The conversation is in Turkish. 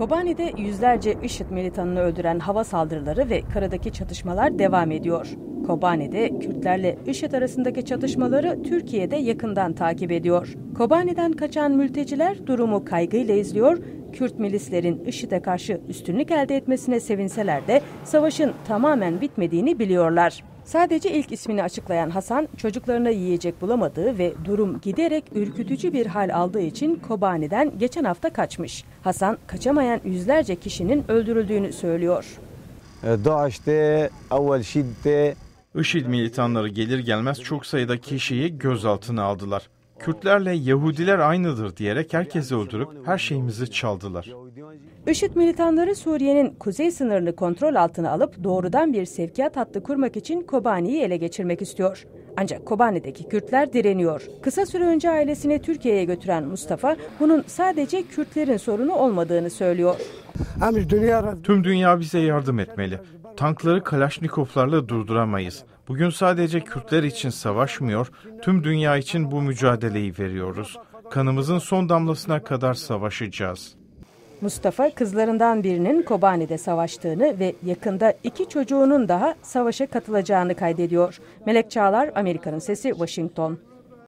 Kobani'de yüzlerce IŞİD militanını öldüren hava saldırıları ve karadaki çatışmalar devam ediyor. Kobani'de Kürtlerle IŞİD arasındaki çatışmaları Türkiye'de yakından takip ediyor. Kobani'den kaçan mülteciler durumu kaygıyla izliyor, Kürt milislerin IŞİD'e karşı üstünlük elde etmesine sevinseler de savaşın tamamen bitmediğini biliyorlar. Sadece ilk ismini açıklayan Hasan, çocuklarına yiyecek bulamadığı ve durum giderek ürkütücü bir hal aldığı için Kobani'den geçen hafta kaçmış. Hasan, kaçamayan yüzlerce kişinin öldürüldüğünü söylüyor. DAEŞ'te evvel şiddet IŞİD militanları gelir gelmez çok sayıda kişiyi gözaltına aldılar. Kürtlerle Yahudiler aynıdır diyerek herkesi öldürüp her şeyimizi çaldılar. IŞİD militanları Suriye'nin kuzey sınırını kontrol altına alıp doğrudan bir sevkiyat hattı kurmak için Kobani'yi ele geçirmek istiyor. Ancak Kobani'deki Kürtler direniyor. Kısa süre önce ailesini Türkiye'ye götüren Mustafa bunun sadece Kürtlerin sorunu olmadığını söylüyor. Tüm dünya bize yardım etmeli. Tankları Kalaşnikovlarla durduramayız. Bugün sadece Kürtler için savaşmıyor, tüm dünya için bu mücadeleyi veriyoruz. Kanımızın son damlasına kadar savaşacağız. Mustafa kızlarından birinin Kobani'de savaştığını ve yakında iki çocuğunun daha savaşa katılacağını kaydediyor. Melek Çağlar, Amerika'nın Sesi, Washington.